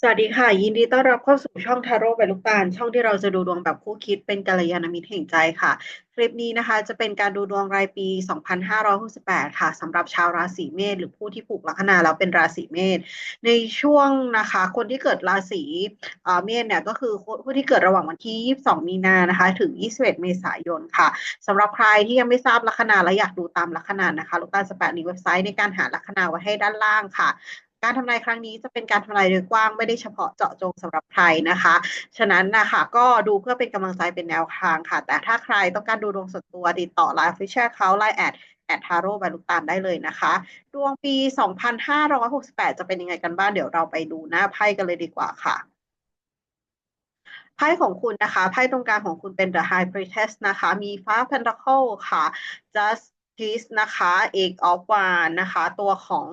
สวัสดีค่ะ ยินดีต้อนรับเข้าสู่ช่องทาโร่ใบลูกตาลช่องที่เราจะดูดวงแบบคู่คิดเป็นกัลยาณมิตรแห่งใจค่ะ คลิปนี้นะคะจะเป็นการดูดวงรายปี 2568 ค่ะสำหรับชาวราศีเมษหรือผู้ที่ผูกลัคนาแล้วเป็นราศีเมษในช่วงนะคะ คนที่เกิดราศีเมษเนี่ยก็คือผู้ที่เกิดระหว่างวันที่ 22 มีนานะคะ ถึง 21 เมษายนค่ะสำหรับใครที่ยังไม่ทราบลัคนาและอยากดูตามลัคนานะคะลูกตาลจะแปะลิงก์เว็บไซต์ในการหาลัคนาไว้ให้ด้านล่างค่ะ การทำนายครั้งนี้จะเป็นการทำนายโดยกว้างไม่ได้เฉพาะเจาะจงสำหรับใครนะคะ ฉะนั้นนะคะก็ดูเพื่อเป็นกำลังใจเป็นแนวทางค่ะ แต่ถ้าใครต้องการดูดวงส่วนตัวติดต่อไลน์ฟิชเชอร์เขาไลน์แอดแอดทาโร่บาลุตานได้เลยนะคะ ดวงปี 2568 จะเป็นยังไงกันบ้างเดี๋ยวเราไปดูหน้าไพ่กันเลยดีกว่าค่ะไพ่ของคุณนะคะไพ่ตรงกลางของคุณเป็น The High Priestess นะคะ มีฟ้า Pentacle ค่ะ Justice นะคะ Eight of Wands นะคะ ตัวของ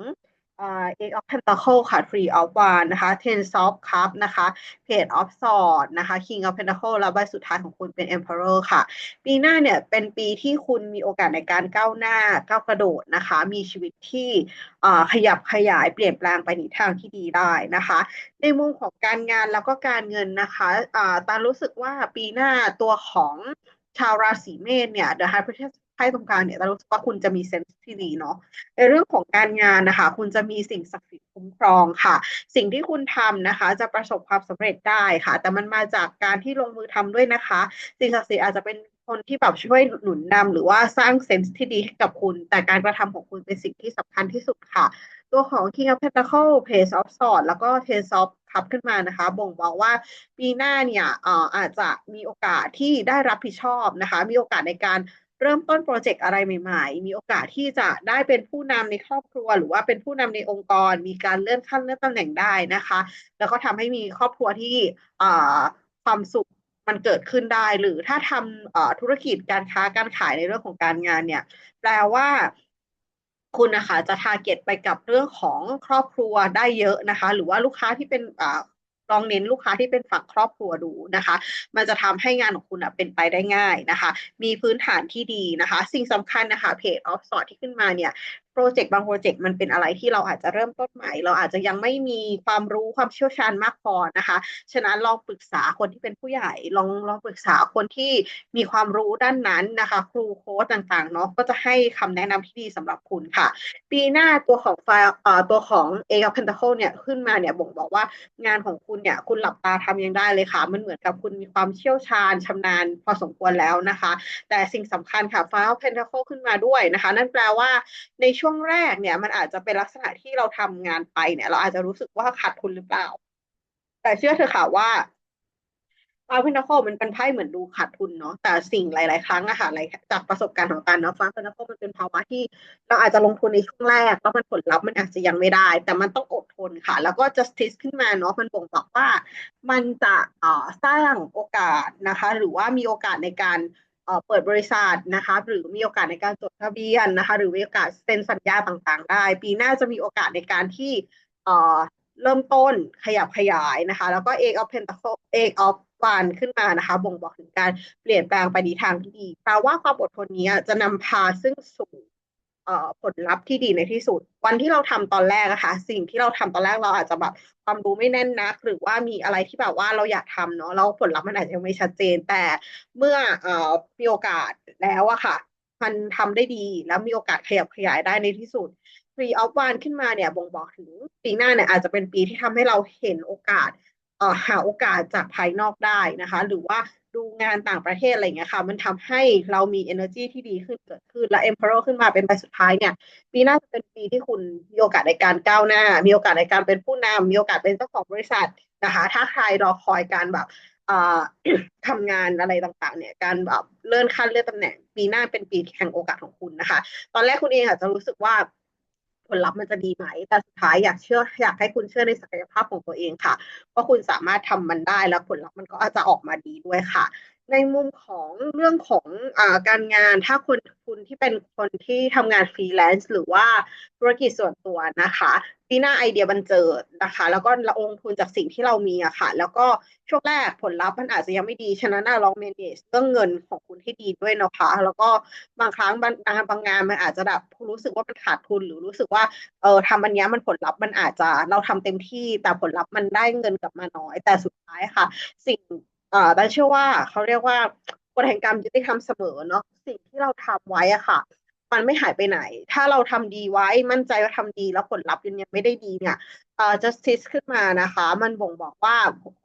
Eight of Pentacle ค่ะ Three of Wands นะคะ Ten of Cup นะคะ Page of Swords นะคะ King of Pentacle แล้วใบสุดท้ายของคุณเป็น Emperor ค่ะ ปีหน้าเนี่ยเป็นปีที่คุณมีโอกาสในการก้าวหน้าก้าวกระโดดนะคะ มีชีวิตที่ขยับขยายเปลี่ยนแปลงไปในทางที่ดีได้นะคะ ในมุมของการงานแล้วก็การเงินนะคะตารู้สึกว่าปีหน้าตัวของชาวราศีเมษเนี่ย The High Priestess ไพ่ตรงกลางเนี่ยเรารู้สึกว่าคุณจะมีเซนส์ที่ดีเนาะในเรื่องของการงานนะคะ คุณจะมีสิ่งศักดิ์สิทธิ์คุ้มครองค่ะ สิ่งที่คุณทำนะคะ จะประสบความสำเร็จได้ค่ะ แต่มันมาจากการที่ลงมือทำด้วยนะคะ สิ่งศักดิ์สิทธิ์อาจจะเป็นคนที่แบบช่วยหนุนนำหรือว่าสร้างเซนส์ที่ดีให้กับคุณ แต่การกระทำของคุณเป็นสิ่งที่สำคัญที่สุดค่ะ ตัวของ King of Pentacle Page of Swords แล้วก็ Ten of คับขึ้นมานะคะ บ่งบอกว่าปีหน้าเนี่ยอาจจะมีโอกาสที่ได้รับผิดชอบนะคะ มีโอกาสในการ เริ่มต้นโปรเจกต์อะไรใหม่ๆ มีโอกาสที่จะได้เป็นผู้นำในครอบครัว หรือว่าเป็นผู้นำในองค์กร มีการเลื่อนขั้นเลื่อนตำแหน่งได้นะคะ แล้วก็ทำให้มีครอบครัวที่ความสุขมันเกิดขึ้นได้ หรือถ้าทำธุรกิจการค้าการขายในเรื่องของการงานเนี่ย แปลว่าคุณนะคะจะทาร์เก็ตไปกับเรื่องของครอบครัวได้เยอะนะคะ หรือว่าลูกค้าที่เป็น ลองเน้นลูกค้าที่เป็นฝั่งครอบครัวดูนะคะ มันจะทำให้งานของคุณเป็นไปได้ง่ายนะคะ มีพื้นฐานที่ดีนะคะ สิ่งสำคัญนะคะเพจออฟสอร์ที่ขึ้นมาเนี่ย โปรเจกต์บางโปรเจกต์มันเป็นอะไรที่เราอาจจะเริ่มต้นใหม่ เราอาจจะยังไม่มีความรู้ความเชี่ยวชาญมากพอนะคะ ฉะนั้นลองปรึกษาคนที่เป็นผู้ใหญ่ ลองลองปรึกษาคนที่มีความรู้ด้านนั้นนะคะ ครูโค้ชต่างๆเนาะก็จะให้คำแนะนำที่ดีสำหรับคุณค่ะ ปีหน้าตัวของไฟเอ่อตัวของเอกับเพนทาเคิลเนี่ยขึ้นมาเนี่ยบ่งบอกว่างานของคุณเนี่ยคุณหลับตาทำยังได้เลยค่ะ มันเหมือนกับคุณมีความเชี่ยวชาญชำนาญพอสมควรแล้วนะคะ แต่สิ่งสำคัญค่ะไฟเพนทาเคิลขึ้นมาด้วยนะคะ นั่นแปลว่าในช่วงช่วงแรกเนี่ย มันอาจจะเป็นลักษณะที่เราทำงานไปเนี่ย เราอาจจะรู้สึกว่าขาดทุนหรือเปล่า แต่เชื่อเถอะค่ะว่าฟาเพนทาโคมันเป็นไพ่เหมือนดูขาดทุนเนาะแต่สิ่งหลาย ๆ ครั้งอะค่ะจากประสบการณ์ของการเนาะฟาเพนทาโคมันเป็นภาวะที่เราอาจจะลงทุนในช่วงแรกแล้วมันผลลัพธ์มันอาจจะยังไม่ได้ แต่มันต้องอดทนค่ะ แล้วก็ justice ขึ้นมาเนาะมันบ่งบอกว่า มันจะสร้างโอกาสนะคะ หรือว่ามีโอกาสในการ เปิดบริษัทนะคะหรือมีโอกาสในการจดทะเบียนนะคะหรือมีโอกาสเซ็นสัญญาต่างๆ ได้ ปีหน้าจะมีโอกาสในการที่เริ่มต้นขยับขยายนะคะ แล้วก็ Eight of Pentacle Eight of วานขึ้นมานะคะ บ่งบอกถึงการเปลี่ยนแปลงไปในทางที่ดีแปลว่าความอดทนนี้จะนำพาซึ่งสู่ ผลลัพธ์ที่ดีในที่สุด วันที่เราทำตอนแรกอะคะ่ะสิ่งที่เราทำตอนแรกเราอาจจะแบบความรู้ไม่แน่นนัก หรือว่ามีอะไรที่แบบว่าเราอยากทำเนาะแล้วผลลัพธ์มันอาจจะยังไม่ชัดเจน แต่เมื่ออมีโอกาสแล้วอะค่ะ มันทำได้ดีแล้วมีโอกาสขยับขยายได้ในที่สุด Free of One ขึ้นมาเนี่ยบ่งบอกถึงปีหน้าเนี่ยอาจจะเป็นปีที่ทำให้เราเห็นโอกาสหาโอกาสจากภายนอกได้นะคะ หรือว่า ดูงานต่างประเทศอะไรเงี้ยค่ะ มันทำให้เรามี energy ที่ดีขึ้นเกิดขึ้น และ Emperor ขึ้นมาเป็นใบสุดท้ายเนี่ย ปีหน้าจะเป็นปีที่คุณมีโอกาสในการก้าวหน้า มีโอกาสในการเป็นผู้นำมีโอกาสเป็นเจ้าของบริษัทนะคะ ถ้าใครรอคอยการแบบทำงานอะไรต่างๆ เนี่ย การแบบเลื่อนขั้นเลื่อนตำแหน่ง ปีหน้าเป็นปีแห่งโอกาสของคุณนะคะ ตอนแรกคุณเองอาจจะรู้สึกว่า ผลลัพธ์มันจะดีไหม แต่สุดท้ายอยากเชื่ออยากให้คุณเชื่อในศักยภาพของตัวเองค่ะว่าคุณสามารถทำมันได้แล้วผลลัพธ์มันก็อาจจะออกมาดีด้วยค่ะ ในมุมของเรื่องของอการงานถ้าคุณคุณที่เป็นคนที่ทำงานฟรีแลนซ์หรือว่าธุรกิจส่วนตัวนะคะปีหน้าไอเดียบันเจิดนะคะ แล้วก็ลงทุนจากสิ่งที่เรามีอะค่ะ แล้วก็ช่วงแรกผลลัพธ์มันอาจจะยังไม่ดี ฉะนั้นน่ะลอง manage เรื่องเงินของคุณให้ดีด้วยนะคะ แล้วก็บางครั้งบางงานบางงานมันอาจจะแบบรู้สึกว่ามันขาดทุนหรือรู้สึกว่าเออทำอันนี้มันผลลัพธ์มันอาจจะเราทำเต็มที่แต่ผลลัพธ์มันได้เงินกลับมาน้อย แต่สุดท้ายค่ะ สิ่ง เอ่อดันเชื่อว่าเขาเรียกว่ากฎแห่งกรรมยุติธรรมเสมอเนาะสิ่งที่เราทำไว้อะค่ะ มันไม่หายไปไหน ถ้าเราทำดีไว้มั่นใจว่าทำดีแล้วผลลัพธ์ยังไม่ได้ดีเนี่ยเอ่อ justice ขึ้นมานะคะ มันบ่งบอกว่า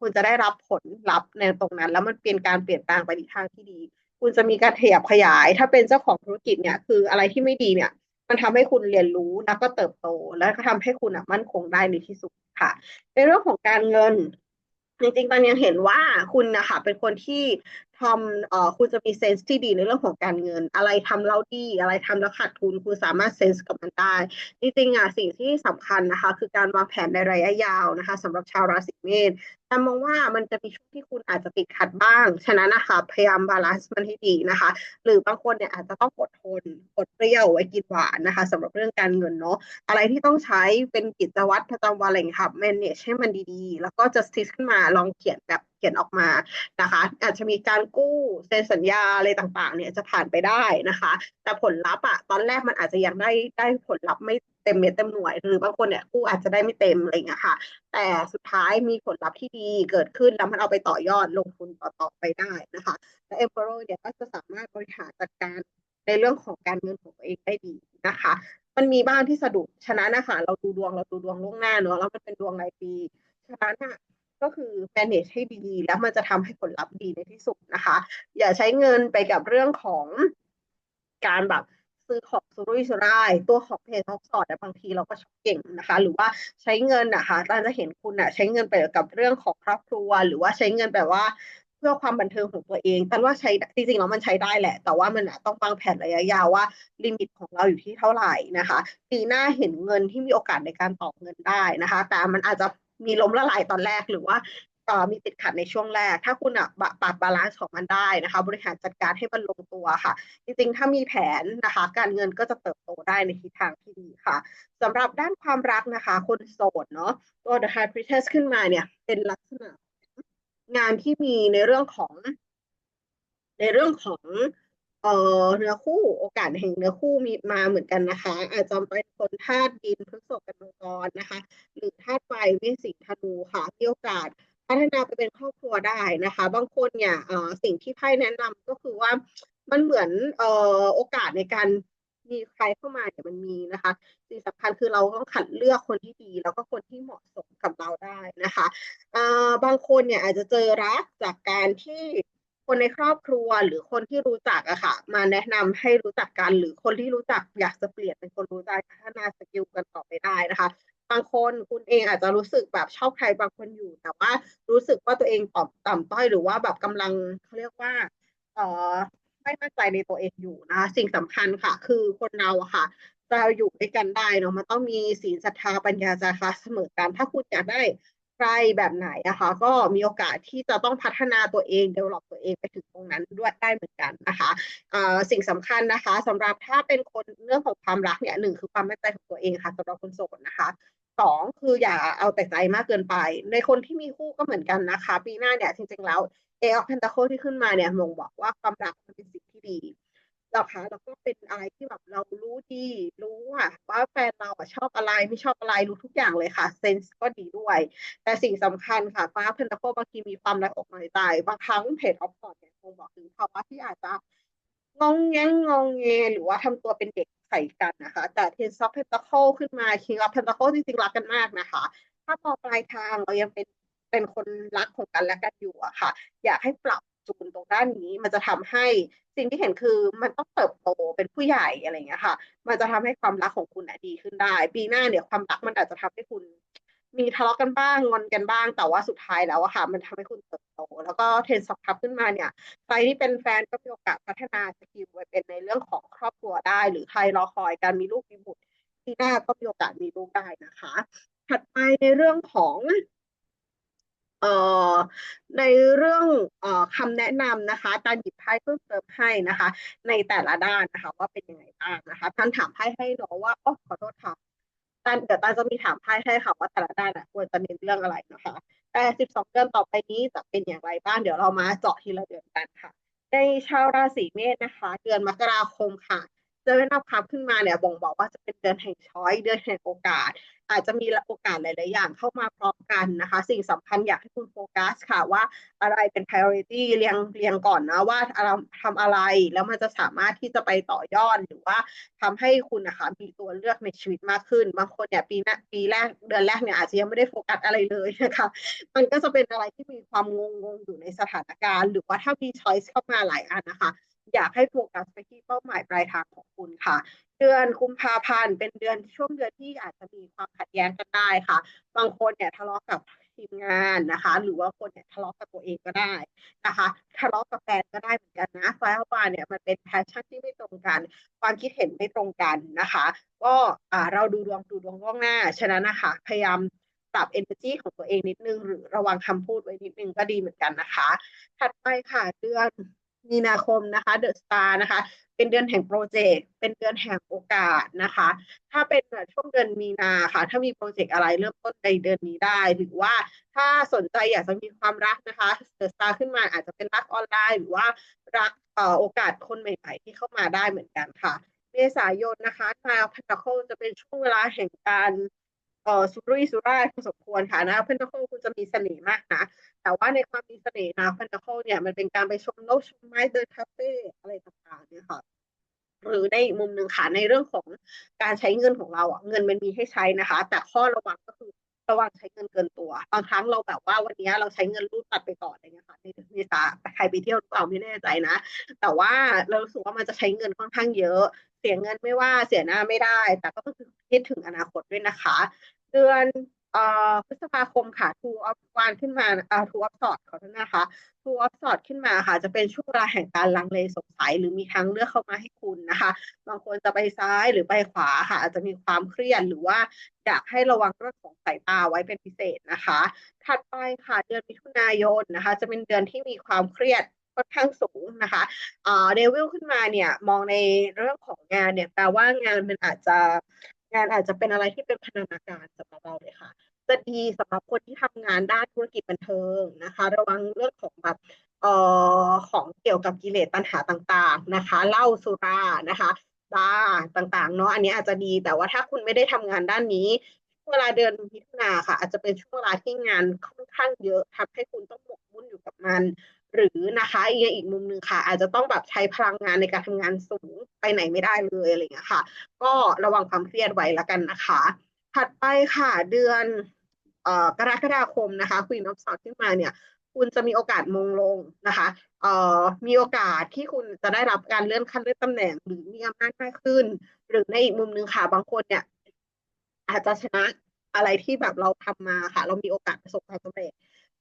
คุณจะได้รับผลลัพธ์ในตรงนั้น แล้วมันเปลี่ยนการเปลี่ยนแปลงไปในทางที่ดี คุณจะมีการขยับขยาย ถ้าเป็นเจ้าของธุรกิจเนี่ยคืออะไรที่ไม่ดีเนี่ยมันทำให้คุณเรียนรู้แล้วก็เติบโต แล้วก็ทำให้คุณอะมั่นคงได้ในที่สุดค่ะ ในเรื่องของการเงิน จริงๆตอนยังเห็นว่าคุณนะคะเป็นคนที่ ทำเอ่อคุณจะมีเซนส์ที่ดีในเรื่องของการเงิน อะไรทำแล้วดีอะไรทำแล้วขาดทุนคุณสามารถเซนส์กับมันได้ จริงๆอะสิ่งที่สำคัญนะคะ คือการวางแผนในระยะยาวนะคะสำหรับชาวราศีเมษแต่มองว่ามันจะมีช่วงที่คุณอาจจะติดขัดบ้าง ฉะนั้นนะคะพยายามบาลานซ์มันให้ดีนะคะ หรือบางคนเนี่ยอาจจะต้องอดทนอดเปรี้ยวไว้กินหวานนะคะสำหรับเรื่องการเงินเนาะอะไรที่ต้องใช้เป็นกิจวัตรประจำวันอะไรอย่างเงี้ค่ะ manage ให้มันดีๆ แล้วก็ justice ขึ้นมาลองเขียนแบบ เขียนออกมานะคะ อาจจะมีการกู้เซ็นสัญญาอะไรต่างๆ เนี่ยจะผ่านไปได้นะคะ แต่ผลลัพธ์อะตอนแรกมันอาจจะยังได้ได้ผลลัพธ์ไม่เต็มเม็ดเต็มหน่วย หรือบางคนเนี่ยกู้อาจจะได้ไม่เต็มอะไรเงี้ยค่ะ แต่สุดท้ายมีผลลัพธ์ที่ดีเกิดขึ้นแล้วมันเอาไปต่อยอดลงทุนต่อๆไปได้นะคะและ Emperor เนี่ยก็จะสามารถบริหารจัดการในเรื่องของการเงินของตัวเองได้ดีนะคะ มันมีบ้างที่สะดุดฉะนั้นะคะเราดูดวงเราดูดวงล่วงหน้าเนอะแล้วมันเป็นดวงรายปี ฉะนั้นอะ ก็คือ manage ให้ดีแล้วมันจะทำให้ผลลัพธ์ดีในที่สุดนะคะ อย่าใช้เงินไปกับเรื่องของการแบบซื้อของสุรุ่ยสุร่าย ตัวของเพจท็อปสอดบางทีเราก็ชอบเก่งนะคะ หรือว่าใช้เงินนะคะเราจะเห็นคุณอะใช้เงินไปกับเรื่องของครอบครัว หรือว่าใช้เงินแบบว่าเพื่อความบันเทิงของตัวเองแต่ว่าใช้จริงๆแล้วมันใช้ได้แหละ แต่ว่ามันต้องวางแผนระยะยาวว่าลิมิตของเราอยู่ที่เท่าไหร่นะคะปีหน้าเห็นเงินที่มีโอกาสในการต่อเงินได้นะคะ แต่มันอาจจะ มีล้มละลายตอนแรกหรือว่ามีติดขัดในช่วงแรก ถ้าคุณอะปรับบาลานซ์ของมันได้นะคะ บริหารจัดการให้มันลงตัวค่ะ จริงๆ ถ้ามีแผนนะคะ การเงินก็จะเติบโตได้ในทิศทางที่ดีค่ะสำหรับด้านความรักนะคะ คนโสดเนาะตัว The High Priestess ขึ้นมาเนี่ย เป็นลักษณะ งานที่มีในเรื่องของ ในเรื่องของ เอ่อเนื้อคู่โอกาสแห่งเนื้อคู่มีมาเหมือนกันนะคะ อาจจะเป็นคนธาตุดินพฤษภกันมังกรนะคะ หรือธาตุไฟเมษสิงห์ธนูค่ะมีโอกาสพัฒนาไปเป็นครอบครัวได้นะคะ บางคนเนี่ยเอ่อสิ่งที่ไพ่แนะนำก็คือว่ามันเหมือนเอ่อโอกาสในการมีใครเข้ามาเนี่ยมันมีนะคะสิ่งสำคัญคือเราต้องขัดเลือกคนที่ดี แล้วก็คนที่เหมาะสมกับเราได้นะคะอ่าบางคนเนี่ยอาจจะเจอรักจากการที่ คนในครอบครัวหรือคนที่รู้จักอะค่ะ มาแนะนำให้รู้จักกัน หรือคนที่รู้จักอยากจะเปลี่ยนเป็นคนรู้ใจพัฒนาสกิลกันต่อไปได้นะคะ บางคนคุณเองอาจจะรู้สึกแบบชอบใครบางคนอยู่แต่ว่ารู้สึกว่าตัวเองต่ำต่ำต้อยหรือว่าแบบกำลังเขาเรียกว่าเอ่อไม่มั่นใจในตัวเองอยู่นะคะสิ่งสำคัญค่ะ คือคนเราอะค่ะจะอยู่ด้วยกันได้เนาะมันต้องมีศีลศรัทธาปัญญาจาคะเสมอกัน ถ้าคุณอยากได้ ใครแบบไหนอะคะก็มีโอกาสที่จะต้องพัฒนาตัวเอง develop ตัวเองไปถึงตรงนั้นด้วยได้เหมือนกันนะคะสิ่งสำคัญนะคะสำหรับถ้าเป็นคนเรื่องของความรักเนี่ยหนึ่งคือความมั่นใจของตัวเองค่ะสำหรับคนโสดนะคะสองคืออย่าเอาแต่ใจมากเกินไป ในคนที่มีคู่ก็เหมือนกันนะคะ ปีหน้าเนี่ยจริงๆแล้วเอออเพนตาโคที่ขึ้นมาเนี่ยมงบอกว่าความรักมันเป็นสิ่งที่ดี นะคะแล้วก็เป็นอะไรที่แบบเรารู้ดีรู้ว่าว่าแฟนเราชอบอะไรไม่ชอบอะไรรู้ทุกอย่างเลยค่ะเซนส์ก็ดีด้วย แต่สิ่งสำคัญค่ะฟ้าเพนตาโคบางทีมีความรักอกน้อยใจบางครั้งเพจออฟพอร์ตเนี่ยคงบอกถึงภาวะที่อาจจะงงแงงงงเงหรือว่าทำตัวเป็นเด็กใส่กันนะคะ แต่เทนซอฟเพนตาโคขึ้นมาคิงออฟเพนตาโคจริงๆรักกันมากนะคะ ถ้าพอปลายทางเรายังเป็นเป็นคนรักของกันและกันอยู่อะค่ะ อยากให้ปรับ จูนตรงด้านนี้ มันจะทำให้สิ่งที่เห็นคือมันต้องเติบโตเป็นผู้ใหญ่อะไรเงี้ยค่ะ มันจะทำให้ความรักของคุณดีขึ้นได้ ปีหน้าเนี่ยความรักมันอาจจะทำให้คุณ มีทะเลาะกันบ้างงอนกันบ้างแต่ว่าสุดท้ายแล้วอะค่ะ มันทำให้คุณเติบโต แล้วก็เทรนสอบทับขึ้นมาเนี่ยใครที่เป็นแฟนก็มีโอกาสพัฒนาสกิลไว้เป็นในเรื่องของครอบครัวได้ หรือใครรอคอยการมีลูกมีบุตรปีหน้าก็มีโอกาสมีลูกได้นะคะ ถัดไปในเรื่องของ ในเรื่องเอ่อคำแนะนำนะคะการหยิบไพ่เพิ่มเติมให้นะคะ ในแต่ละด้านนะคะ ว่าเป็นยังไงบ้างนะคะท่านถามไพ่ให้เนาะว่าอ๋อขอโทษค่ะตานเดี๋ยวตานจะมีถามไพ่ให้ค่ะว่าแต่ละด้านอะควรจะเน้นเรื่องอะไรนะคะ แต่ 12 เดือนต่อไปนี้จะเป็นอย่างไรบ้างเดี๋ยวเรามาเจาะทีละเดือนกันค่ะ ในชาวราศีเมษนะคะ เดือนมกราคมค่ะ เจอนับคำขึ้นมาเนี่ยบ่งบอกว่าจะเป็นเดือนแห่งช้อยเดือนแห่งโอกาส อาจจะมีโอกาสหลาย ๆ อย่างเข้ามาพร้อมกันนะคะ สิ่งสำคัญอยากให้คุณโฟกัสค่ะว่าอะไรเป็น priority เรียงเรียงก่อนนะว่าเราทำอะไรแล้วมันจะสามารถที่จะไปต่อยอดหรือว่าทำให้คุณนะคะมีตัวเลือกในชีวิตมากขึ้น บางคนเนี่ยปีหน้าปีแรกเดือนแรกเนี่ยอาจจะยังไม่ได้โฟกัสอะไรเลยนะคะมันก็จะเป็นอะไรที่มีความงงงๆอยู่ในสถานการณ์ หรือว่าถ้ามี choice เข้ามาหลายอันนะคะ อยากให้โฟกัสไปที่เป้าหมายปลายทางของคุณค่ะ เดือนกุมภาพันธ์เป็นเดือนช่วงเดือนที่อาจจะมีความขัดแย้งกันได้ค่ะ บางคนเนี่ยทะเลาะกับทีมงานนะคะ หรือว่าคนเนี่ยทะเลาะกับตัวเองก็ได้นะคะทะเลาะกับแฟนก็ได้เหมือนกันนะไฟล์บาเนี่ยมันเป็นแพชชั่นที่ไม่ตรงกัน ความคิดเห็นไม่ตรงกันนะคะ ก็อ่าเราดูดวงดูดวงล่วงหน้าฉะนั้นนะคะพยายามปรับ energy ของตัวเองนิดนึง หรือระวังคำพูดไว้นิดนึงก็ดีเหมือนกันนะคะ ถัดไปค่ะเดือน มีนาคมนะคะเดอะสตาร์นะคะ เป็นเดือนแห่งโปรเจกต์เป็นเดือนแห่งโอกาสนะคะ ถ้าเป็นช่วงเดือนมีนาค่ะ ถ้ามีโปรเจกต์อะไรเริ่มต้นในเดือนนี้ได้ หรือว่าถ้าสนใจอยากจะมีความรักนะคะเดอะสตาร์ขึ้นมาอาจจะเป็นรักออนไลน์ หรือว่ารักโอกาสคนใหม่ๆ ที่เข้ามาได้เหมือนกันค่ะ เมษายนนะคะทาวพันตะโคจะเป็นช่วงเวลาแห่งการเอ่อสุรุ่ยสุร่ายพอสมควรค่ะนะพันตะโคคุณจะมีเสน่ห์มากนะ แต่ว่าในความมีเสน่ห์นะพันตะโคเนี่ยมันเป็นการไปชมนกชมไม้เดินคาเฟ่อะไรต่างๆเนี่ยค่ะหรือในอีกมุมหนึ่งค่ะในเรื่องของการใช้เงินของเราอะเงินมันมีให้ใช้นะคะ แต่ข้อระวังก็คือระวังใช้เงินเกินตัวบางครั้งเราแบบว่าวันนี้เราใช้เงินรูดตัดไปก่อนอะไรเงี้ยค่ะในเดือนเมษาใครไปเที่ยวหรือเปล่าไม่แน่ใจนะ แต่ว่าเรารู้สึกว่ามันจะใช้เงินค่อนข้างเยอะ เสียเงินไม่ว่าเสียหน้าไม่ได้ แต่ก็ต้องคิดถึงอนาคตด้วยนะคะ เดือน เอ่อพฤษภาคมค่ะ Two of Wands ขึ้นมาอ่า Two of Swords ขอโทษนะคะ Two of Swords ขึ้นมาค่ะ จะเป็นช่วงเวลาแห่งการลังเลสงสัยหรือมีทางเลือกเข้ามาให้คุณนะคะ บางคนจะไปซ้ายหรือไปขวาค่ะ อาจจะมีความเครียดหรือว่าอยากให้ระวังเรื่องของสายตาไว้เป็นพิเศษนะคะ ถัดไปค่ะเดือนมิถุนายนนะคะ จะเป็นเดือนที่มีความเครียดค่อนข้างสูงนะคะอ่าเดวิลขึ้นมาเนี่ยมองในเรื่องของงานเนี่ยแปลว่างานมันอาจจะ งานอาจจะเป็นอะไรที่เป็นพันธนาการสำหรับเราเลยค่ะ จะดีสำหรับคนที่ทำงานด้านธุรกิจบันเทิงนะคะ ระวังเรื่องของแบบเอ่อของเกี่ยวกับกิเลสตัณหาต่างๆนะคะเหล้าสุรานะคะบาต่างๆเนาะอันนี้อาจจะดีแต่ว่าถ้าคุณไม่ได้ทำงานด้านนี้ช่วงเวลาเดือนมิถุนาค่ะ อาจจะเป็นช่วงเวลาที่งานค่อนข้างเยอะทำให้คุณต้องหมกมุ่นอยู่กับมัน หรือนะคะอีกอีกมุมหนึ่งค่ะ อาจจะต้องแบบใช้พลังงานในการทำงานสูงไปไหนไม่ได้เลยอะไรอย่างเงี้ยค่ะ ก็ระวังความเครียดไว้ละกันนะคะ ถัดไปค่ะเดือนออกรกฎาคมนะคะ Queen of Swords ขึ้นมาเนี่ยคุณจะมีโอกาสมงลงนะคะเอ่อมีโอกาสที่คุณจะได้รับการเลื่อนขั้นเลื่อนตำแหน่งหรือมีอำนาจมากขึ้น หรือในอีกมุมหนึ่งค่ะบางคนเนี่ยอาจจะชนะอะไรที่แบบเราทำมาค่ะ เรามีโอกาสประสบความสำเร็จ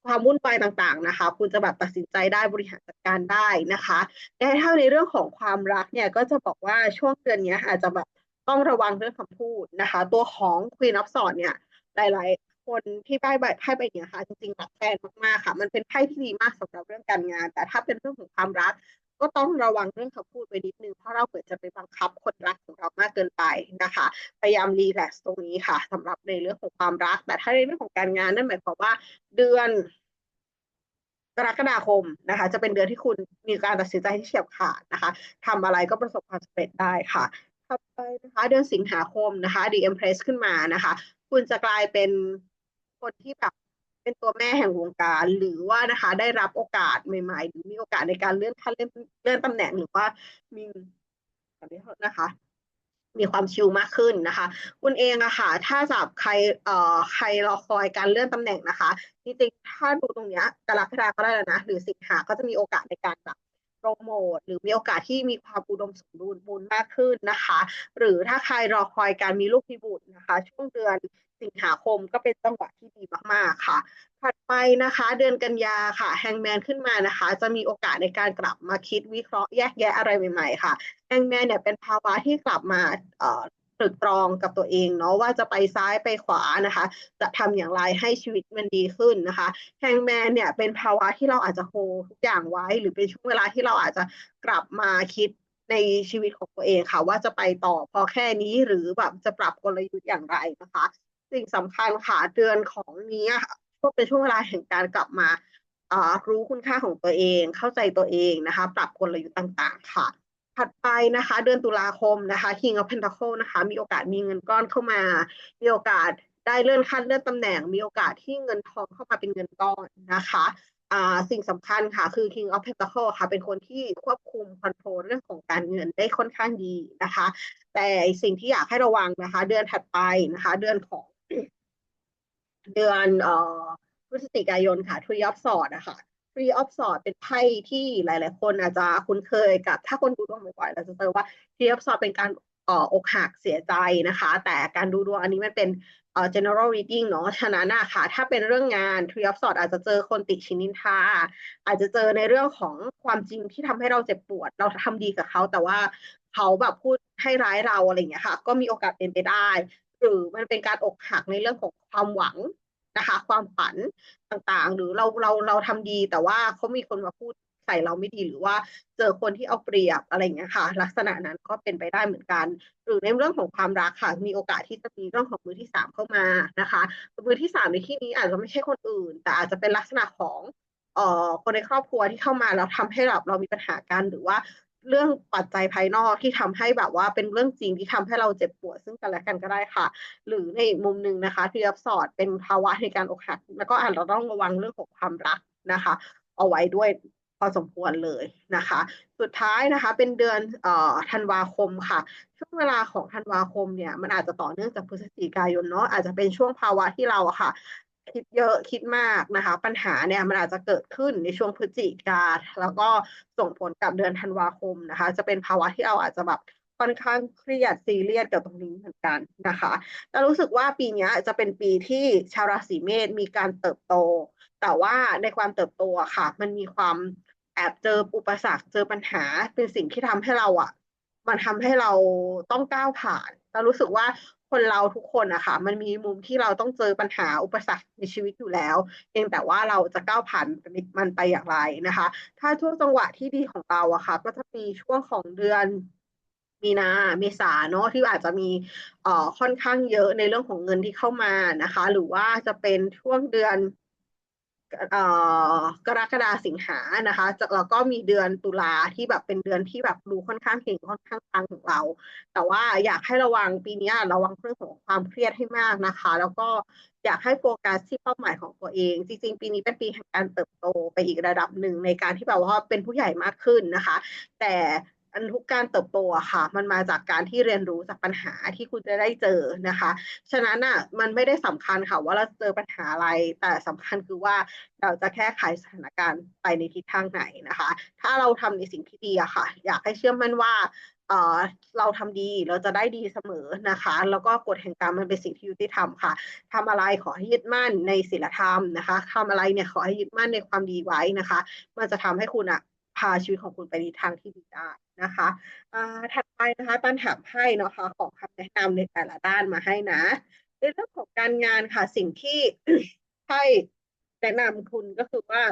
ความวุ่นวายต่างๆนะคะ คุณจะแบบตัดสินใจได้บริหารจัดการได้นะคะแต่ถ้าในเรื่องของความรักเนี่ยก็จะบอกว่าช่วงเดือนนี้อาจจะแบบต้องระวังเรื่องคำพูดนะคะ ตัวของ Queen of Swords เนี่ยหลายๆ คนที่ไพ่ใบไพ่ใบเนี่ยค่ะจริงๆรักแฟนมากๆค่ะ มันเป็นไพ่ที่ดีมากสำหรับเรื่องการงาน แต่ถ้าเป็นเรื่องของความรัก ก็ต้องระวังเรื่องคำพูดไปนิดนึงเพราะเราเหมือนจะไปบังคับคนรักของเรามากเกินไปนะคะพยายามรีแลกซ์ตรงนี้ค่ะสำหรับในเรื่องของความรัก แต่ถ้าในเรื่องของการงานนั่นหมายความว่าเดือนกรกฎาคมนะคะ จะเป็นเดือนที่คุณมีการตัดสินใจที่เฉียบขาดนะคะทำอะไรก็ประสบความสำเร็จได้ค่ะถัดไปนะคะเดือนสิงหาคมนะคะ The Empress ขึ้นมานะคะ คุณจะกลายเป็นคนที่แบบ เป็นตัวแม่แห่งวงการ หรือว่านะคะ ได้รับโอกาสใหม่ๆ หรือมีโอกาสในการเลื่อนขั้นเลื่อนเลื่อนตำแหน่งหรือว่ามีขอโทษนะคะ มีความชิลมากขึ้นนะคะ คุณเองอะค่ะ ถ้าจับใครเอ่อใครรอคอยการเลื่อนตำแหน่งนะคะจริงๆถ้าดูตรงเนี้ยกรกฎาก็ได้แล้วนะ หรือสิงหาก็จะมีโอกาสในการแบบโปรโมทหรือมีโอกาสที่มีความอุดมสมบูรณ์บูรณ์มากขึ้นนะคะ หรือถ้าใครรอคอยการมีลูกมีบุตรนะคะ ช่วงเดือน สิงหาคมก็เป็นจังหวะที่ดีมากๆค่ะ ถัดไปนะคะ เดือนกันยาค่ะแฮงแมนขึ้นมานะคะ จะมีโอกาสในการกลับมาคิดวิเคราะห์แยกแยะอะไรใหม่ๆค่ะแฮงแมนเนี่ยเป็นภาวะที่กลับมาเอ่อตรึกตรองกับตัวเองเนาะว่าจะไปซ้ายไปขวานะคะ จะทำอย่างไรให้ชีวิตมันดีขึ้นนะคะแฮงแมนเนี่ยเป็นภาวะที่เราอาจจะโฮทุกอย่างไว้ หรือเป็นช่วงเวลาที่เราอาจจะกลับมาคิดในชีวิตของตัวเองค่ะ ว่าจะไปต่อพอแค่นี้หรือแบบจะปรับกลยุทธ์อย่างไรนะคะ สิ่งสำคัญค่ะเดือนของนี้ค่ะก็เป็นช่วงเวลาแห่งการกลับมารู้คุณค่าของตัวเอง เข้าใจตัวเองนะคะ ปรับกลยุทธ์ต่างๆ ค่ะ ถัดไปนะคะ เดือนตุลาคมนะคะ King of Pentacle นะคะ มีโอกาสมีเงินก้อนเข้ามา มีโอกาสได้เลื่อนขั้นเลื่อนตำแหน่ง มีโอกาสที่เงินทองเข้ามาเป็นเงินก้อนนะคะอ่าสิ่งสำคัญค่ะคือ King of Pentacle ค่ะ เป็นคนที่ควบคุมคอนโทรลเรื่องของการเงินได้ค่อนข้างดีนะคะ แต่สิ่งที่อยากให้ระวังนะคะ เดือนถัดไปนะคะ เดือนของ เดือนเอ่อพฤศจิกายนค่ะ Three of Swords นะคะ Three of Swords เป็นไพ่ที่หลาย ๆ คนอาจจะคุ้นเคยกับ ถ้าคนดูดวงบ่อยๆเราจะเจอว่า Three of Swords เป็นการอออกหักเสียใจนะคะ แต่การดูดวงอันนี้มันเป็นเอ่อ general reading เนาะฉะนั้นนะคะถ้าเป็นเรื่องงาน tree of Swords อาจจะเจอคนติชินินทา อาจจะเจอในเรื่องของความจริงที่ทำให้เราเจ็บปวด เราทำดีกับเขา แต่ว่าเขาแบบพูดให้ร้ายเราอะไรอย่างเงี้ยค่ะ ก็มีโอกาสเป็นไปได้ หรือมันเป็นการอกหักในเรื่องของความหวังนะคะ ความฝันต่างๆ หรือเราเราเราทำดีแต่ว่าเขามีคนมาพูดใส่เราไม่ดีหรือว่าเจอคนที่เอาเปรียบอะไรอย่างเงี้ยค่ะ ลักษณะนั้นก็เป็นไปได้เหมือนกัน หรือในเรื่องของความรักค่ะมีโอกาสที่จะมีเรื่องของมือที่สามเข้ามานะคะมือที่สามในที่นี้อาจจะไม่ใช่คนอื่น แต่อาจจะเป็นลักษณะของเอ่อคนในครอบครัวที่เข้ามาแล้วทำให้เราเรามีปัญหากันหรือว่า เรื่องปัจจัยภายนอกที่ทำให้แบบว่าเป็นเรื่องจริงที่ทำให้เราเจ็บปวดซึ่งกันและกันก็ได้ค่ะ หรือในอีกมุมหนึ่งนะคะที่รับสอดเป็นภาวะในการอกหัก แล้วก็อาจจะต้องระวังเรื่องของความรักนะคะ เอาไว้ด้วยพอสมควรเลยนะคะ สุดท้ายนะคะเป็นเดือนเอ่อธันวาคมค่ะ ช่วงเวลาของธันวาคมเนี่ยมันอาจจะต่อเนื่องจากพฤศจิกายนเนาะอาจจะเป็นช่วงภาวะที่เราอะค่ะ คิดเยอะคิดมากนะคะ ปัญหาเนี่ยมันอาจจะเกิดขึ้นในช่วงพฤศจิกาแล้วก็ส่งผลกับเดือนธันวาคมนะคะ จะเป็นภาวะที่เราอาจจะแบบค่อนข้างเครียดซีเรียสกับตรงนี้เหมือนกันนะคะแต่รู้สึกว่าปีนี้จะเป็นปีที่ชาวราศีเมษมีการเติบโต แต่ว่าในความเติบโตค่ะ มันมีความแอบเจออุปสรรคเจอปัญหาเป็นสิ่งที่ทำให้เราอะ มันทำให้เราต้องก้าวผ่านเรารู้สึกว่า คนเราทุกคนอะค่ะมันมีมุมที่เราต้องเจอปัญหาอุปสรรคในชีวิตอยู่แล้วเพียงแต่ว่าเราจะก้าวผ่านมันไปอย่างไรนะคะ ถ้าช่วงจังหวะที่ดีของเราอะค่ะ ก็จะมีช่วงของเดือนมีนาเมษาเนาะที่อาจจะมีเอ่อค่อนข้างเยอะในเรื่องของเงินที่เข้ามานะคะ หรือว่าจะเป็นช่วงเดือน กรกฎาสิงหานะคะแล้วก็มีเดือนตุลาที่แบบเป็นเดือนที่แบบดูค่อนข้างเก่งค่อนข้างปังของเรา แต่ว่าอยากให้ระวังปีนี้ระวังเรื่องของความเครียดให้มากนะคะ แล้วก็อยากให้โฟกัสที่เป้าหมายของตัวเอง จริงๆ ปีนี้เป็นปีแห่งการเติบโตไปอีกระดับหนึ่งในการที่แบบว่าเป็นผู้ใหญ่มากขึ้นนะคะ แต่ อันทุกการเติบโตอะค่ะ มันมาจากการที่เรียนรู้จากปัญหาที่คุณจะได้เจอนะคะ ฉะนั้นอะมันไม่ได้สำคัญค่ะว่าเราเจอปัญหาอะไร แต่สำคัญคือว่าเราจะแก้ไขสถานการณ์ไปในทิศทางไหนนะคะ ถ้าเราทำในสิ่งที่ดีอะค่ะ อยากให้เชื่อมั่นว่าเออเราทำดีเราจะได้ดีเสมอนะคะ แล้วก็กฎแห่งกรรมมันเป็นสิ่งที่ยุติธรรมค่ะทำอะไรขอให้ยึดมั่นในศีลธรรมนะคะทำอะไรเนี่ยขอให้ยึดมั่นในความดีไว้นะคะ มันจะทำให้คุณอะ พาชีวิตของคุณไปในทางที่ดีได้นะคะถัดไปนะคะตันถามให้นะคะของคำแนะนำในแต่ละด้านมาให้นะในเรื่องของการงานค่ะสิ่งที่ให้แนะนำคุณก็คือว่า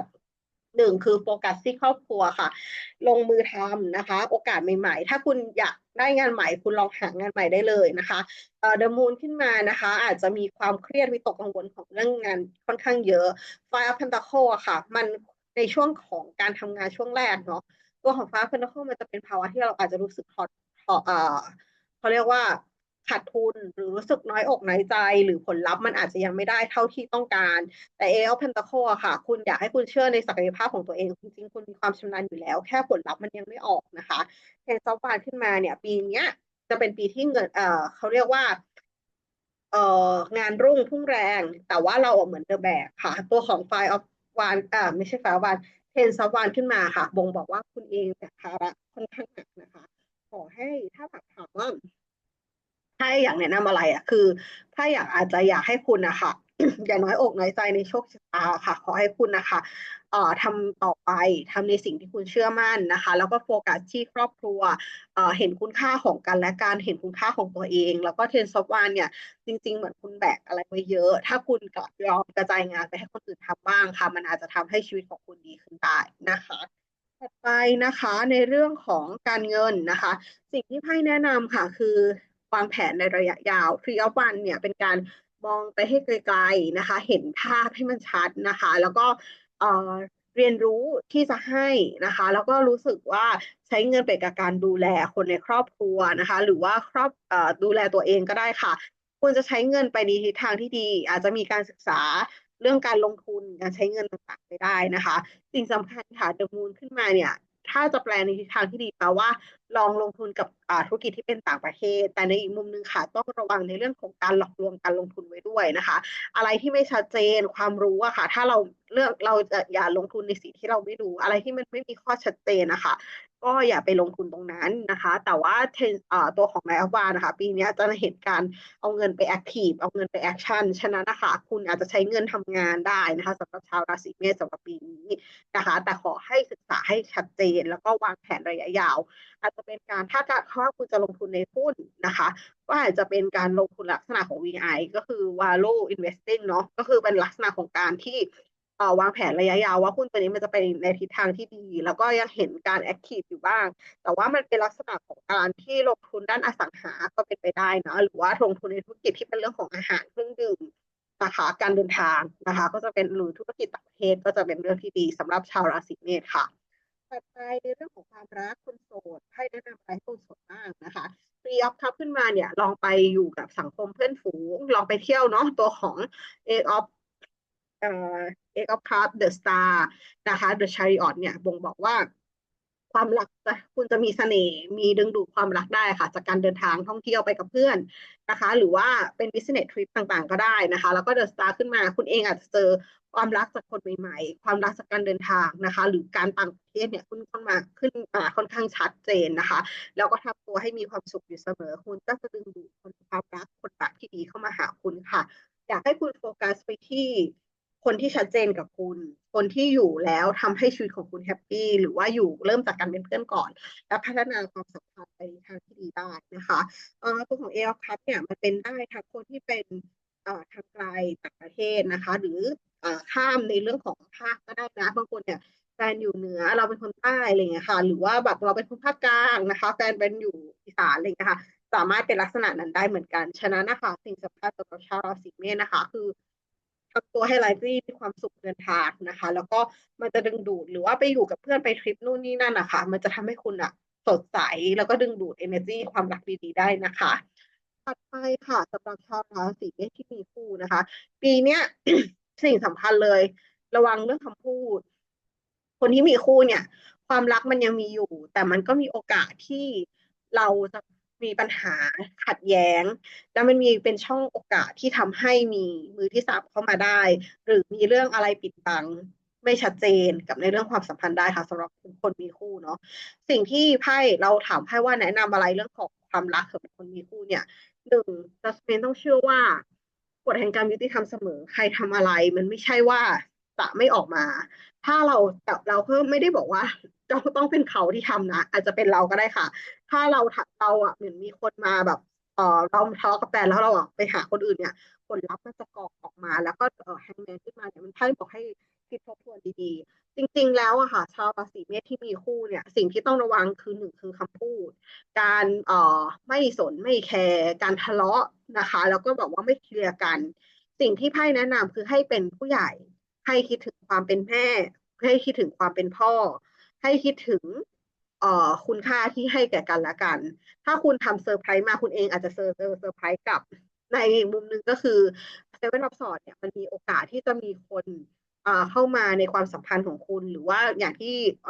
หนึ่งคือโฟกัสที่ครอบครัวค่ะ ลงมือทำนะคะ โอกาสใหม่ๆ ถ้าคุณอยากได้งานใหม่ คุณลองหางานใหม่ได้เลยนะคะเอ่อเดมูนขึ้นมานะคะ อาจจะมีความเครียดวิตกกังวลของเรื่องงานค่อนข้างเยอะไฟอัพพันตะโคค่ะ มัน ในช่วงของการทำงานช่วงแรกเนาะตัวของฟ้าเพนทเคิลมันจะเป็นภาวะที่เราอาจจะรู้สึกถอดถอเอ่อเขาเรียกว่าขาดทุนหรือรู้สึกน้อยอกน้อยใจ หรือผลลัพธ์มันอาจจะยังไม่ได้เท่าที่ต้องการ แต่เอลเพนตเคิลอะค่ะ คุณอยากให้คุณเชื่อในศักยภาพของตัวเองจริงๆ คุณมีความชำนาญอยู่แล้ว แค่ผลลัพธ์มันยังไม่ออกนะคะเทนซอฟบานขึ้นมาเนี่ย ปีเนี้ยจะเป็นปีที่เงินเออเขาเรียกว่าเอองานรุ่งพุ่งแรง แต่ว่าเราเหมือนเดอะแบกค่ะ ตัวของไฟออฟ วานอ่าไม่ใช่ฟ้าวานเทนซับวานขึ้นมาค่ะ บ่งบอกว่าคุณเองเนี่ยภาระค่อนข้างหนักนะคะ ขอให้ถ้าแบบถามว่าถ้าอยากแนะนำอะไรอะคือ ถ้าอยากอาจจะอยากให้คุณอะค่ะ อย่าน้อยอกน้อยใจในโชคชะตาค่ะ ขอให้คุณนะคะเอ่อทำต่อไปทำในสิ่งที่คุณเชื่อมั่นนะคะ แล้วก็โฟกัสที่ครอบครัวเอ่อเห็นคุณค่าของกันและการเห็นคุณค่าของตัวเอง แล้วก็เทรนซอฟวานเนี่ยจริง ๆ เหมือนคุณแบกอะไรไว้เยอะ ถ้าคุณกลับยอมกระจายงานไปให้คนอื่นทำบ้างค่ะ มันอาจจะทำให้ชีวิตของคุณดีขึ้นได้นะคะถัดไปนะคะในเรื่องของการเงินนะคะ สิ่งที่ไพ่แนะนำค่ะ คือวางแผนในระยะยาว Tree of One เนี่ยเป็นการ มองไปให้ไกลๆนะคะ เห็นภาพให้มันชัดนะคะ แล้วก็เเรียนรู้ที่จะให้นะคะ แล้วก็รู้สึกว่าใช้เงินไปกับการดูแลคนในครอบครัวนะคะ หรือว่าครอบอดูแลตัวเองก็ได้ค่ะควรจะใช้เงินไปในทิศทางที่ดี อาจจะมีการศึกษาเรื่องการลงทุนการใช้เงินต่างๆไปได้นะคะ สิ่งสำคัญค่ะเดมูนขึ้นมาเนี่ย ถ้าจะแปลในทิศทางที่ดีแปลว่าลองลงทุนกับธุรกิจที่เป็นต่างประเทศ แต่ในอีกมุมนึงค่ะ ต้องระวังในเรื่องของการหลอกลวงการลงทุนไว้ด้วยนะคะ อะไรที่ไม่ชัดเจนความรู้อะค่ะ ถ้าเราเลือกเราจะอย่าลงทุนในสิ่งที่เราไม่รู้ อะไรที่มันไม่มีข้อชัดเจนนะคะก็อย่าไปลงทุนตรงนั้นนะคะ แต่ว่าเทนตัวของนายอัวานะคะ ปีนี้จะเห็นการเอาเงินไปแอคทีฟเอาเงินไปแอคชั่นฉะนั้นนะคะ คุณอาจจะใช้เงินทำงานได้นะคะสำหรับชาวราศีเมษสำหรับปีนี้นะคะ แต่ขอให้ศึกษาให้ชัดเจน แล้วก็วางแผนระยะยาว อาจจะเป็นการถ้าการถ้าคุณจะลงทุนในหุ้นนะคะ ก็อาจจะเป็นการลงทุนลักษณะของ VI ก็คือ value investing เนาะก็คือเป็นลักษณะของการที่วางแผนระยะยาวว่าหุ้นตัวนี้มันจะไปในทิศทางที่ดี แล้วก็ยังเห็นการแอคทีฟอยู่บ้าง แต่ว่ามันเป็นลักษณะของการที่ลงทุนด้านอสังหาก็เป็นไปได้นะหรือว่าลงทุนในธุรกิจที่เป็นเรื่องของอาหารเครื่องดื่มนะคะการเดินทางนะคะ ก็จะเป็นหรือธุรกิจต่างประเทศก็จะเป็นเรื่องที่ดีสำหรับชาวราศีเมษค่ะ ถัดไปในเรื่องของความรักคนโสดให้แนะนำไปให้คนโสดบ้างนะคะฟรีออฟคัพขึ้นมาเนี่ย ลองไปอยู่กับสังคมเพื่อนฝูง ลองไปเที่ยวเนาะตัวของเอออฟเอ่อ Eight of Cups The Star นะคะ The Chariot เนี่ยบ่งบอกว่าความรักคุณจะมีเสน่ห์มีดึงดูดความรักได้ค่ะ จากการเดินทางท่องเที่ยวไปกับเพื่อนนะคะ หรือว่าเป็น business trip ต่างๆ ก็ได้นะคะ แล้วก็ The Star ขึ้นมา คุณเองอาจจะเจอ ความรักจากคนใหม่ๆ ความรักจากการเดินทางนะคะ หรือการต่างประเทศเนี่ยคุณเข้ามาขึ้นมาค่อนข้างชัดเจนนะคะ แล้วก็ทำตัวให้มีความสุขอยู่เสมอ คุณก็จะดึงดูดคนความรักคนรักที่ดีเข้ามาหาคุณค่ะ อยากให้คุณโฟกัสไปที่คนที่ชัดเจนกับคุณ คนที่อยู่แล้วทำให้ชีวิตของคุณแฮปปี้ หรือว่าอยู่เริ่มจากการเป็นเพื่อนก่อน แล้วพัฒนาความสัมพันธ์ไปทางที่ดีได้นะคะเอ่อตัวของเอลคัพเนี่ยมันเป็นได้ทั้งคนที่เป็นเอ่อทางไกลต่างประเทศนะคะ หรือข้ามในเรื่องของภาคก็ได้นะบางคนเนี่ยแฟนอยู่เหนือเราเป็นคนใต้อะไรเงี้ยค่ะ หรือว่าแบบเราเป็นคนภาคกลางนะคะแฟนเป็นอยู่อีสานอะไรเงี้ยค่ะสามารถเป็นลักษณะนั้นได้เหมือนกัน ฉะนั้นนะคะสิ่งสำคัญสำหรับชาวราศีเมษนะคะ คือทำตัวให้ไลฟ์มีความสุขเดินทางนะคะ แล้วก็มันจะดึงดูดหรือว่าไปอยู่กับเพื่อนไปทริปนู่นนี่นั่นนะคะมันจะทำให้คุณอะสดใสแล้วก็ดึงดูด energy ความรักดีๆได้นะคะถัดไปค่ะสำหรับชาวราศีเมษที่มีคู่นะคะ ปีเนี้ย สิ่งสำคัญเลย ระวังเรื่องคำพูด คนที่มีคู่เนี่ย ความรักมันยังมีอยู่ แต่มันก็มีโอกาสที่เราจะมีปัญหาขัดแย้ง แล้วมันมีเป็นช่องโอกาสที่ทำให้มีมือที่สามเข้ามาได้ หรือมีเรื่องอะไรปิดบังไม่ชัดเจนกับในเรื่องความสัมพันธ์ได้ค่ะสำหรับคนมีคู่เนาะสิ่งที่ไพ่เราถามไพ่ว่าแนะนำอะไรเรื่องของความรักสำหรับคนมีคู่เนี่ยหนึ่งจัสเปนต้องเชื่อว่า กฎแห่งการยุติธรรมเสมอ ใครทำอะไร มันไม่ใช่ว่าจะไม่ออกมา ถ้าเราแต่เราก็ไม่ได้บอกว่าจะต้องเป็นเขาที่ทำนะอาจจะเป็นเราก็ได้ค่ะ ถ้าเราเราอะเหมือนมีคนมาแบบเออเราทะเลาะกับแฟนแล้วเราอะไปหาคนอื่นเนี่ยผลลัพธ์มันจะกอกออกมา แล้วก็เออแฮงแมนขึ้นมาเนี่ยมันไพ่บอกให้ คิดทบทวนดีๆ จริง ๆ แล้วอะค่ะ ชาวราศีเมษที่มีคู่เนี่ย สิ่งที่ต้องระวังคือหนึ่งคือคำพูด การเอ่อไม่สนไม่แคร์การทะเลาะนะคะ แล้วก็แบบว่าไม่เคลียร์กัน สิ่งที่ไพ่แนะนำคือให้เป็นผู้ใหญ่ ให้คิดถึงความเป็นแม่ ให้คิดถึงความเป็นพ่อ ให้คิดถึงเอ่อคุณค่าที่ให้แก่กันและกัน ถ้าคุณทำเซอร์ไพรส์มาคุณเองอาจจะเซอร์เซอร์ไพรส์กลับในมุมหนึ่งก็คือเซเว่นออฟสอดเนี่ยมันมีโอกาสที่จะมีคน เข้ามาในความสัมพันธ์ของคุณ หรือว่าอย่างที่เ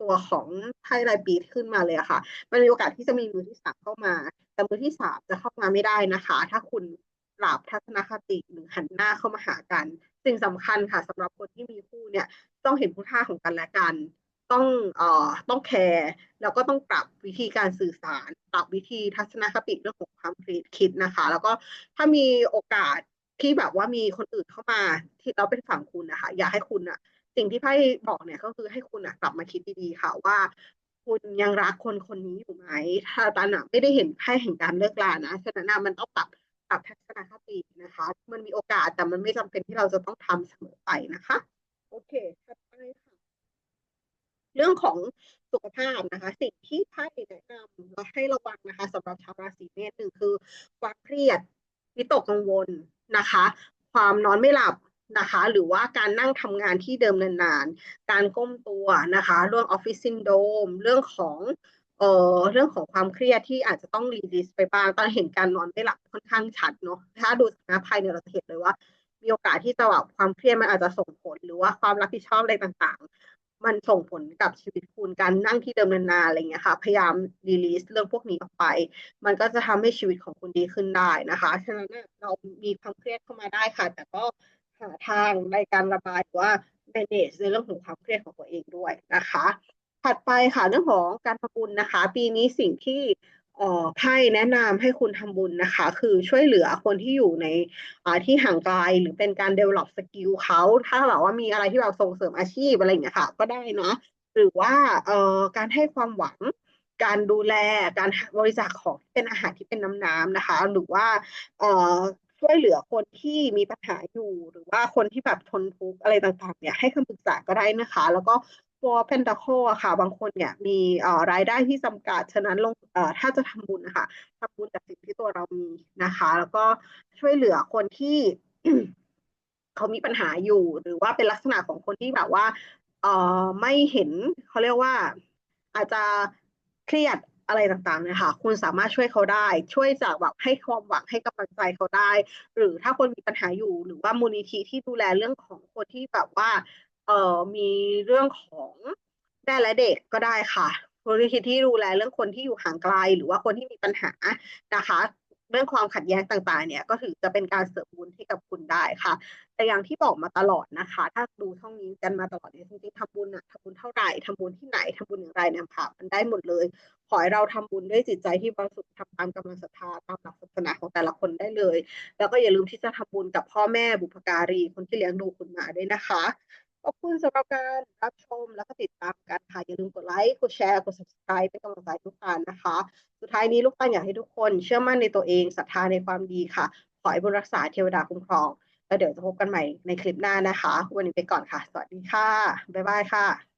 ตัวของไพ่รายปีขึ้นมาเลยค่ะ มันมีโอกาสที่จะมีมือที่สามเข้ามา แต่มือที่สามจะเข้ามาไม่ได้นะคะ ถ้าคุณปรับทัศนคติหรือหันหน้าเข้ามาหากัน สิ่งสำคัญค่ะสำหรับคนที่มีคู่เนี่ยต้องเห็นคุณค่าของกันและกัน ต้องเอ่อต้องแคร์แล้วก็ต้องปรับวิธีการสื่อสาร ปรับวิธีทัศนคติเรื่องของความคิดนะคะ แล้วก็ถ้ามีโอกาส ที่แบบว่ามีคนอื่นเข้ามาที่เราเป็นฝั่งคุณนะคะอยากให้คุณอะสิ่งที่ไพ่บอกเนี่ยก็คือให้คุณอะกลับมาคิดดีๆค่ะว่า คุณยังรักคนคนนี้อยู่ไหมถ้าตาหนักไม่ได้เห็นไพ่แห่งการเลิกลานะฉะนั้นมันต้องปรับปรับทัศนคตินะคะ มันมีโอกาสแต่มันไม่จำเป็นที่เราจะต้องทำเสมอไปนะคะ โอเคถัดไปค่ะเรื่องของสุขภาพนะคะ สิ่งที่ไพ่แนะนำเราให้ระวังนะคะสำหรับชาวราศีเมษหนึ่งคือความเครียดวิตกกังวล นะคะ ความนอนไม่หลับนะคะ หรือว่าการนั่งทำงานที่เดิมนานๆ การก้มตัวนะคะ เรื่องออฟฟิศซินโดมเรื่องของเอ่อเรื่องของความเครียดที่อาจจะต้องรีลิสไปบ้าง ตอนเห็นการนอนไม่หลับค่อนข้างชัดเนาะ ถ้าดูสถานภัยเนี่ยเราจะเห็นเลยว่า มีโอกาสที่จะแบบความเครียดมันอาจจะส่งผล หรือว่าความรับผิดชอบอะไรต่างๆ มันส่งผลกับชีวิตคุณการนั่งที่เดิมนานๆอะไรเงี้ยค่ะ พยายามรีลิสเรื่องพวกนี้ออกไป มันก็จะทำให้ชีวิตของคุณดีขึ้นได้นะคะ ฉะนั้นเรามีความเครียดเข้ามาได้ค่ะ แต่ก็หาทางในการระบายว่า manage ในเรื่องของความเครียดของตัวเองด้วยนะคะ ถัดไปค่ะเรื่องของการทำบุญนะคะ ปีนี้สิ่งที่ ไพ่แนะนำให้คุณทำบุญนะคะ คือช่วยเหลือคนที่อยู่ในอ่าที่ห่างไกลหรือเป็นการ develop สกิลเขาถ้าแบบว่ามีอะไรที่แบบส่งเสริมอาชีพอะไรอย่างเงี้ยค่ะ ก็ได้นะ หรือว่าเอ่อการให้ความหวัง การดูแลการบริจาคของที่เป็นอาหารที่เป็นน้ำน้ำนะคะ หรือว่าเอ่อช่วยเหลือคนที่มีปัญหาอยู่ หรือว่าคนที่แบบทนทุกข์อะไรต่างๆเนี่ยให้คำปรึกษาก็ได้นะคะ แล้วก็ ตัวเพนทาโคอะค่ะ บางคนเนี่ยมีรายได้ที่จำกัด ฉะนั้นลงถ้าจะทำบุญนะคะทำบุญจากสิ่งที่ตัวเรามีนะคะ แล้วก็ช่วยเหลือคนที่เขามีปัญหาอยู่ หรือว่าเป็นลักษณะของคนที่แบบว่าเอ่อไม่เห็นเขาเรียกว่า อาจจะเครียดอะไรต่างๆนะคะคุณสามารถช่วยเขาได้ ช่วยจากแบบให้ความหวังให้กำลังใจเขาได้ หรือถ้าคนมีปัญหาอยู่ หรือว่ามูลนิธิที่ดูแลเรื่องของคนที่แบบว่า เอ่อมีเรื่องของแม่และเด็กก็ได้ค่ะมูลนิธิที่ดูแลเรื่องคนที่อยู่ห่างไกล หรือว่าคนที่มีปัญหานะคะ เรื่องความขัดแย้งต่างๆ เนี่ยก็ถือจะเป็นการเสริมบุญให้กับคุณได้ค่ะ แต่อย่างที่บอกมาตลอดนะคะ ถ้าดูช่องนี้กันมาตลอดเนี่ยจริงๆทำบุญอะทำบุญเท่าไหร่ทำบุญที่ไหนทำบุญอย่างไรเนี่ยค่ะมันได้หมดเลย ขอให้เราทำบุญด้วยจิตใจที่บริสุทธิ์ทำตามกำลังศรัทธาตามหลักศาสนาของแต่ละคนได้เลย แล้วก็อย่าลืมที่จะทำบุญกับพ่อแม่บุพการีคนที่เลี้ยงดูคุณมาด้วยนะคะ ขอบคุณสำหรับการรับชมและก็ติดตามกันค่ะ อย่าลืมกดไลค์ กดแชร์ กด subscribe เป็นกำลังใจทุกท่านนะคะ สุดท้ายนี้ลูกตานอยากให้ทุกคน เชื่อมั่นในตัวเองศรัทธาในความดีค่ะ ขอให้บุญรักษาเทวดาคุ้มครอง แล้วเดี๋ยวจะพบกันใหม่ในคลิปหน้านะคะ วันนี้ไปก่อนค่ะ สวัสดีค่ะ บ๊ายบายค่ะ